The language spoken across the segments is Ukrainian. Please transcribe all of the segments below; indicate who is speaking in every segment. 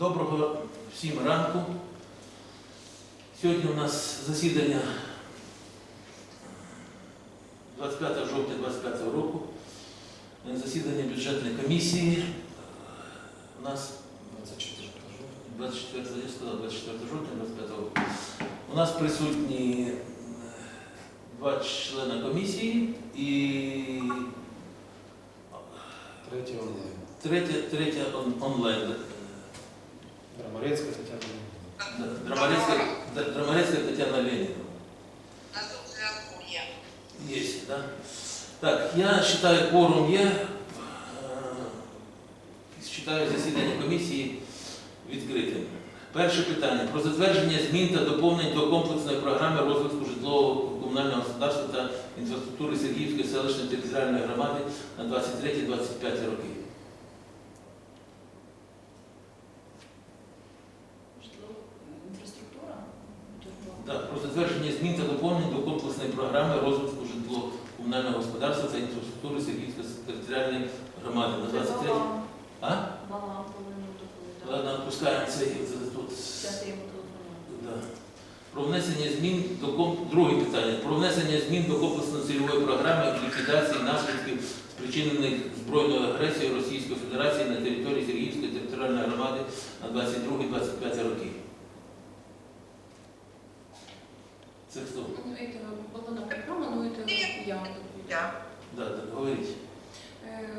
Speaker 1: Доброго всім ранку. Сьогодні у нас засідання 25 жовтня 25 року. Е, Засідання бюджетної комісії. У нас 24, я сказав, 24 жовтня 25 року. У нас присутні е, два члени комісії і
Speaker 2: Третій онлайн.
Speaker 1: третя, третя онлайн.
Speaker 2: Драмарецька Тетяна.
Speaker 1: Драмарецька, Драмарецька Тетяна Леніна.
Speaker 3: На зв'язку є.
Speaker 1: Есть, да? Так, я считаю, кворум є. Е, Считаю засідання комісії відкритим. Перше питання про затвердження змін та доповнень до комплексної програми розвитку житлового комунального господарства та інфраструктури Сергіївської селищної територіальної громади на 23-25 роки. Так, про затвердження змін та доповнень до комплексної програми розвитку житлового комунального господарства та інфраструктури Сергіївської територіальної громади на 23 А?
Speaker 4: Балам повинен доповідати.
Speaker 1: Ладно, пускаємо цей це тут.
Speaker 4: Зараз я йому телефоную.
Speaker 1: Про внесення змін до друге питання. Про внесення змін до комплексної цільової програми ліквідації наслідків спричинених збройною агресією Російської Федерації на території Сергіївської територіальної громади на 22-25 роки. Це хто?
Speaker 5: Ну, это была на программа, но это я доповідаю.
Speaker 3: Я.
Speaker 1: Да, так, говоріть.
Speaker 5: Е,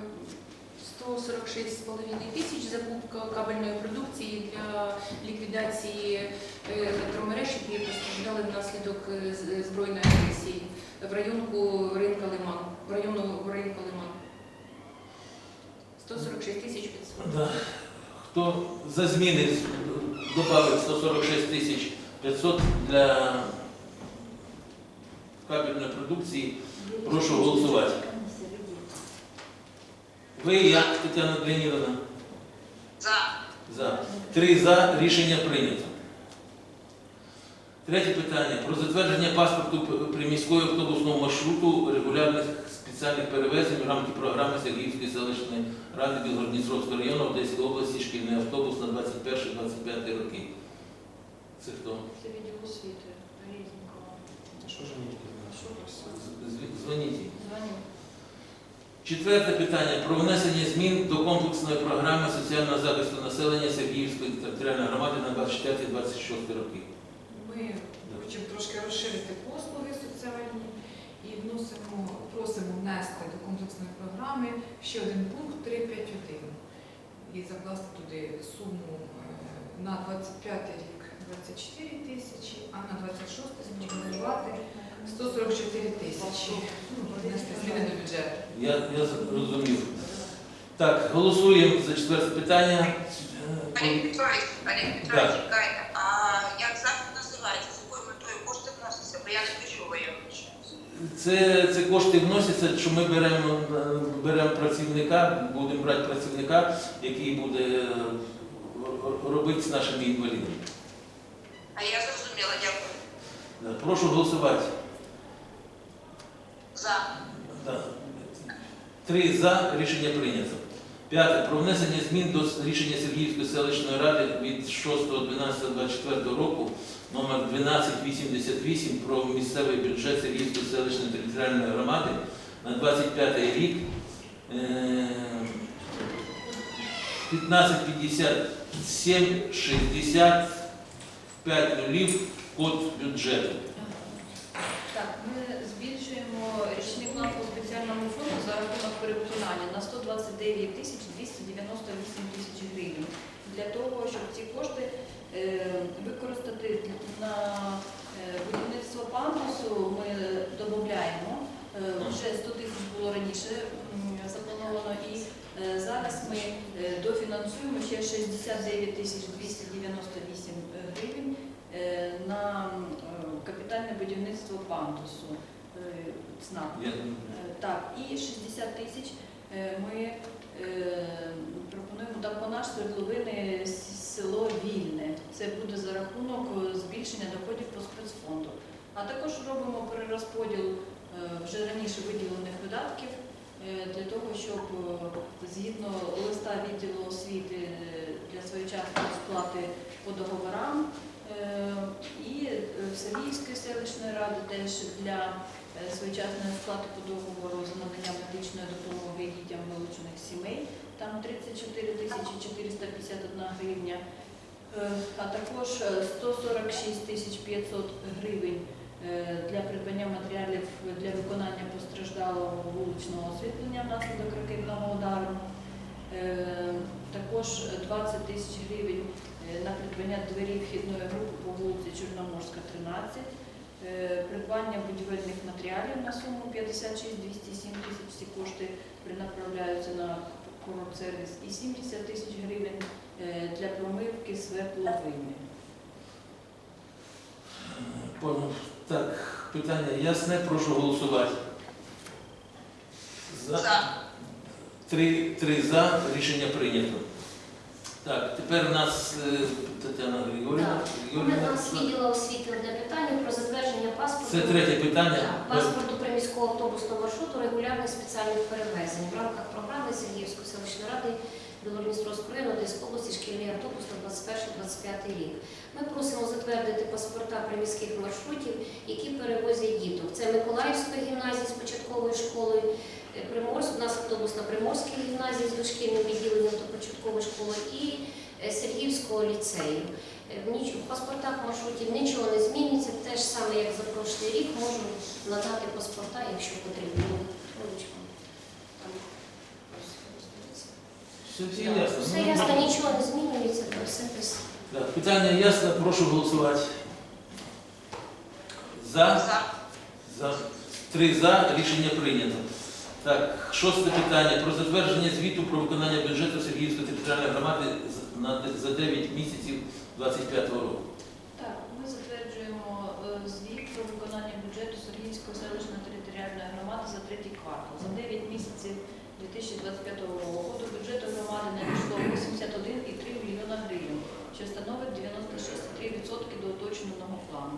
Speaker 5: 146,5 тисяч закупка кабельної продукції для ліквідації е, електромереж, які постраждали внаслідок е, з- збройної агресії в районку ринка Лиман, в району ринка Лиман. 146 тисяч 500.
Speaker 1: Да. Хто за зміни додав 146 тисяч 500 для кабельної продукції, прошу голосувати. Ви як, Тетяна Леонідовна?
Speaker 3: За.
Speaker 1: За. Три за. Рішення прийнято. Третє питання. Про затвердження паспорту приміського автобусного маршруту регулярних спеціальних перевезень в рамках програми Сергіївської селищної ради Білгородністровського району Одеської області шкільний автобус на 21-25 роки. Це хто?
Speaker 4: Це відділ освіти.
Speaker 2: Що ж мені
Speaker 1: Дзвоніть. їй. Четверте питання про внесення змін до комплексної програми соціального захисту населення Сергіївської територіальної громади на 24-26 роки.
Speaker 6: Ми хочемо трошки розширити послуги соціальні і вносимо, просимо внести до комплексної програми ще один пункт 351 і закласти туди суму е, на 25 рік 24 тисячі, а на 26 спропонувати 144 тисячі. Зміни до бюджету.
Speaker 1: Я, я зрозумів. Так, голосуємо за четверте питання.
Speaker 3: Олег Петрович, Олег Петрович, чекайте. А як заклад називається? З якою метою кошти вносяться? Бо я не почула його.
Speaker 1: Це, це кошти вносяться, що ми беремо, е, беремо працівника, будемо брати працівника, який буде е, робити з нашими інвалідами.
Speaker 3: А я зрозуміла, дякую.
Speaker 1: Прошу голосувати.
Speaker 3: За.
Speaker 1: Три за рішення прийнято. П'яте. Про внесення змін до рішення Сергіївської селищної ради від 6.12.24 року номер 1288 про місцевий бюджет Сергіївської селищної територіальної громади на 25 рік. Е, 1557 65 нулів код бюджету.
Speaker 4: Так, ми збільшуємо річний план по спеціальному фонду за рахунок перевиконання на 129 тисяч 298 тисяч гривень. Для того, щоб ці кошти е, використати на е, будівництво пандусу, ми додаємо. Вже 100 тисяч було раніше заплановано і е, зараз ми е, дофінансуємо ще 69 тисяч 298 гривень е, на е, капітальне будівництво пандусу е, ЦНАП. Е, Так, і 60 тисяч е, ми е, пропонуємо по свердловини село Вільне. Це буде за рахунок е, збільшення доходів по спецфонду. А також робимо перерозподіл е, вже раніше виділених видатків е, для того, щоб е, згідно листа відділу освіти е, для своєчасної сплати по договорам. Е, І е, селищної ради теж для е, своєчасної сплати по договору за надання медичної допомоги дітям вилучених сімей. Там 34 тисячі 451 гривня. Е, А також е, 146 тисяч 500 гривень е, для придбання матеріалів для виконання постраждалого вуличного освітлення внаслідок ракетного удару. Е, Також 20 тисяч гривень е, на придбання двері вхідної групи по вулиці Чорноморська, 13. Е, Придбання будівельних матеріалів на суму 56 207 тисяч. Ці кошти направляються на курорт-сервіс і 70 тисяч гривень е, для промивки свердловини.
Speaker 1: Понял. Так, питання ясне, прошу голосувати. За.
Speaker 3: За.
Speaker 1: Три, три за, рішення прийнято. Так, тепер у нас е, Тетяна Григорівна.
Speaker 7: У нас відділу освіти одне питання про затвердження паспорту.
Speaker 1: Це третє питання.
Speaker 7: Так, паспорту приміського автобусного маршруту регулярних спеціальних перевезень в рамках програми Сергіївської селищної ради Району Одеської області шкільний автобус на 21-25 рік. Ми просимо затвердити паспорта приміських маршрутів, які перевозять діток. Це Миколаївської гімназії з початковою школою, е, Приморськ, у нас автобус на Приморській гімназії з дошкільним відділенням до початкової школи і е, Сергіївського ліцею. Е, В в паспортах маршрутів нічого не зміниться, те ж саме, як за прошлий рік, можу надати паспорта, якщо потрібно.
Speaker 1: Все,
Speaker 7: Так,
Speaker 1: ясно.
Speaker 7: Все
Speaker 1: Ну,
Speaker 7: ясно, нічого не змінюється, там все десь.
Speaker 1: Так, питання ясно, прошу голосувати. За.
Speaker 3: За.
Speaker 1: За. Три за, рішення прийнято. Так, шосте питання про затвердження звіту про виконання бюджету Сергіївської територіальної громади на- за 9 місяців 25 року.
Speaker 4: Так, ми затверджуємо е, звіт про виконання бюджету Сергіївської селищної територіальної громади за третій квартал. За 9 місяців 2025 року до бюджету громади надійшло 81,3 мільйона гривень, що становить 96,3% до уточненого плану.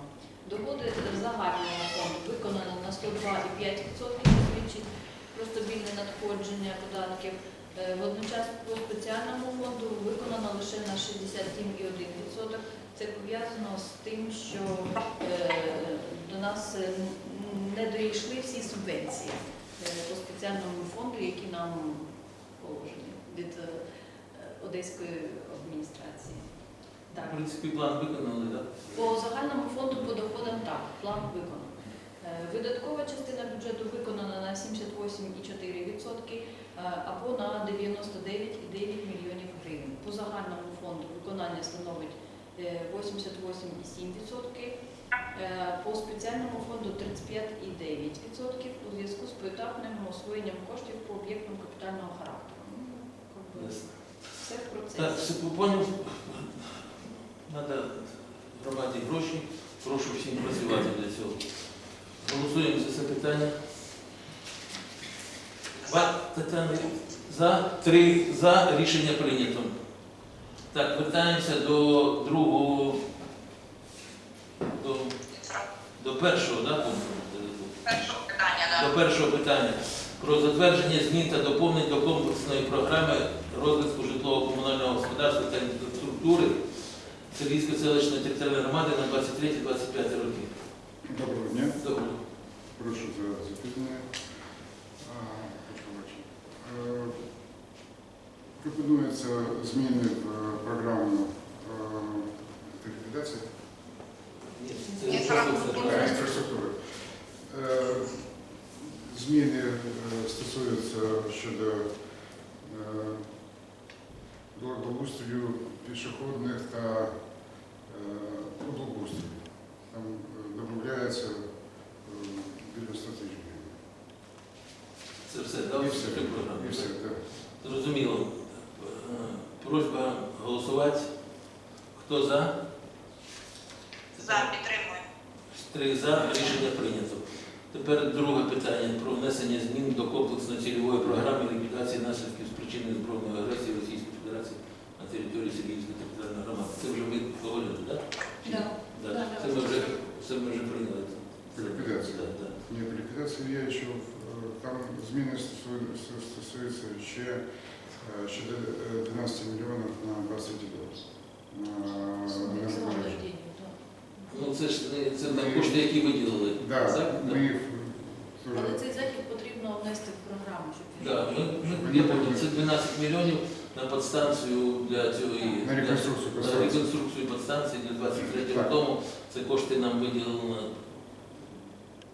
Speaker 4: Доходи загального фонду виконано на 102,5%, що свідчить про стабільне надходження податків. Е, Водночас по спеціальному фонду виконано лише на 67,1%. Це пов'язано з тим, що е, до нас е, не дійшли всі субвенції по спеціальному фонду, які нам положені від е, Одеської адміністрації.
Speaker 1: В
Speaker 4: Так.
Speaker 1: принципі, план виконали, так?
Speaker 4: По загальному фонду по доходам так, план виконано. Е, Видаткова частина бюджету виконана на 78,4% е, або на 99,9 мільйонів гривень. По загальному фонду виконання становить е, 88,7%, е, по спеціальному фонду 35,9% у зв'язку з поетапним освоєнням коштів по об'єктам капітального характеру. Ну. Все в процесі.
Speaker 1: Так, все поняв. Треба громаді гроші. Прошу всім працювати для цього. Голосуємо за це питання. Тетяна, за, три за, рішення прийнято. Так, вертаємося до другого, до, до першого, да, пункту?
Speaker 3: Першого питання, да.
Speaker 1: До першого питання про затвердження змін та доповнень до комплексної програми розвитку житлово-комунального господарства та інфраструктури Сергійської селищної територіальної громади на 23-25 роки.
Speaker 8: Доброго дня.
Speaker 1: Добре.
Speaker 8: Прошу за запитання. Е, Пропонуються зміни в е, програму е, ліквідації
Speaker 1: Ні,
Speaker 3: Ні,
Speaker 1: це
Speaker 3: це
Speaker 1: просто-
Speaker 8: та інфраструктури. Е, Зміни е, стосуються щодо е, бл- благоустрою пішохідних та е, ну, благоустрою. Там е, додається е, біля 100 тисяч гривень.
Speaker 1: Це все, так?
Speaker 8: І все,
Speaker 1: Три програми.
Speaker 8: і все, так.
Speaker 1: Зрозуміло. Е, Просьба голосувати. Хто за?
Speaker 3: За, підтримую.
Speaker 1: Три за, рішення прийнято. Тепер друге питання про внесення змін до комплексної цільової програми ліквідації наслідків спричиненої збройної агресії Російської Федерації на території Сергіївської територіальної громади. Це вже ви говорили, так?
Speaker 4: Да.
Speaker 1: Да.
Speaker 4: Да,
Speaker 1: Це
Speaker 4: да.
Speaker 1: ми вже, це ми вже прийняли.
Speaker 8: Ліквідація.
Speaker 1: Так, так.
Speaker 8: Ні, ліквідації є, що е, там зміни стосуються, стосуються ще Э, Щодо э, 12 миллионов на 23 год. На энергомережи.
Speaker 1: Ну це ж не це не кошти, які виділили.
Speaker 8: Да,
Speaker 1: Так?
Speaker 8: мы их
Speaker 4: але цей захід потрібно внести в програму, щоб він
Speaker 1: Да, ми, ми, я пам'ятаю, це 12 мільйонів на підстанцію для цієї
Speaker 8: На реконструкцію
Speaker 1: для, на
Speaker 8: підстанції.
Speaker 1: реконструкцію підстанції для 23
Speaker 8: Так.
Speaker 1: тому. Це кошти нам виділено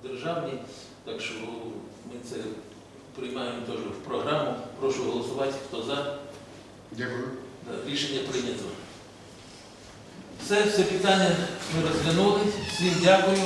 Speaker 1: державні, так що ми це приймаємо теж в програму. Прошу голосувати. Хто за?
Speaker 8: Дякую.
Speaker 1: Да, Рішення прийнято. Все, все питання ми розглянули. Всім дякую.